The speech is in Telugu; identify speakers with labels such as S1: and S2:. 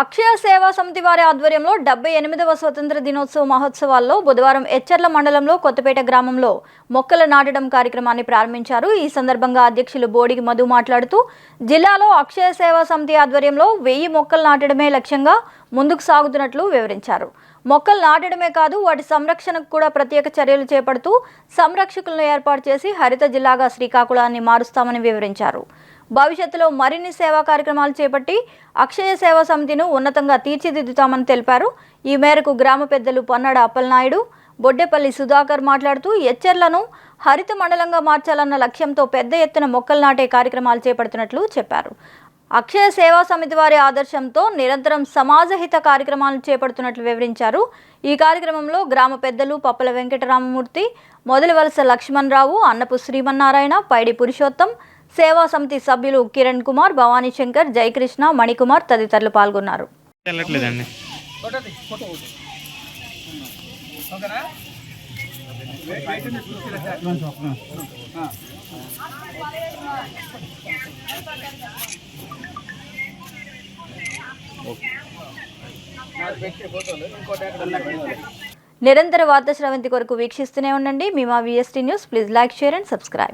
S1: అక్షయ సేవా సమితి వారి ఆధ్వర్యంలో డెబ్బై ఎనిమిదవ స్వతంత్ర దినోత్సవ మహోత్సవాల్లో బుధవారం ఎచ్చర్ల మండలంలో కొత్తపేట గ్రామంలో మొక్కలు నాటడం కార్యక్రమాన్ని ప్రారంభించారు. ఈ సందర్భంగా అధ్యక్షులు బోడికి మధు మాట్లాడుతూ జిల్లాలో అక్షయ సేవా సమితి ఆధ్వర్యంలో వెయ్యి మొక్కలు నాటడమే లక్ష్యంగా ముందుకు సాగుతున్నట్లు వివరించారు. మొక్కలు నాటడమే కాదు వాటి సంరక్షణకు కూడా ప్రత్యేక చర్యలు చేపడుతూ సంరక్షకులను ఏర్పాటు చేసి హరిత జిల్లాగా శ్రీకాకుళాన్ని మారుస్తామని వివరించారు. భవిష్యత్తులో మరిన్ని సేవా కార్యక్రమాలు చేపట్టి అక్షయ సేవా సమితిను ఉన్నతంగా తీర్చిదిద్దుతామని తెలిపారు. ఈ మేరకు గ్రామ పెద్దలు పన్నాడ అప్పలనాయుడు బొడ్డెపల్లి సుధాకర్ మాట్లాడుతూ ఎచ్చర్లను హరిత మండలంగా మార్చాలన్న లక్ష్యంతో పెద్ద ఎత్తున మొక్కలు నాటే కార్యక్రమాలు చేపడుతున్నట్లు చెప్పారు. అక్షయ సేవా సమితి వారి ఆదర్శంతో నిరంతరం సమాజహిత కార్యక్రమాలు చేపడుతున్నట్లు వివరించారు. ఈ కార్యక్రమంలో గ్రామ పెద్దలు పప్పల వెంకటరామమూర్తి మొదలవలస లక్ష్మణరావు అన్నపు శ్రీమన్నారాయణ పైడి పురుషోత్తం సేవా సమితి సభ్యులు కిరణ్ కుమార్ భవానీ శంకర్ జయకృష్ణ మణికుమార్ తదితరులు పాల్గొన్నారు. నిరంతర వార్తా శ్రవంతి కొరకు వీక్షిస్తూనే ఉండండి. మీ మా VST news please like share and subscribe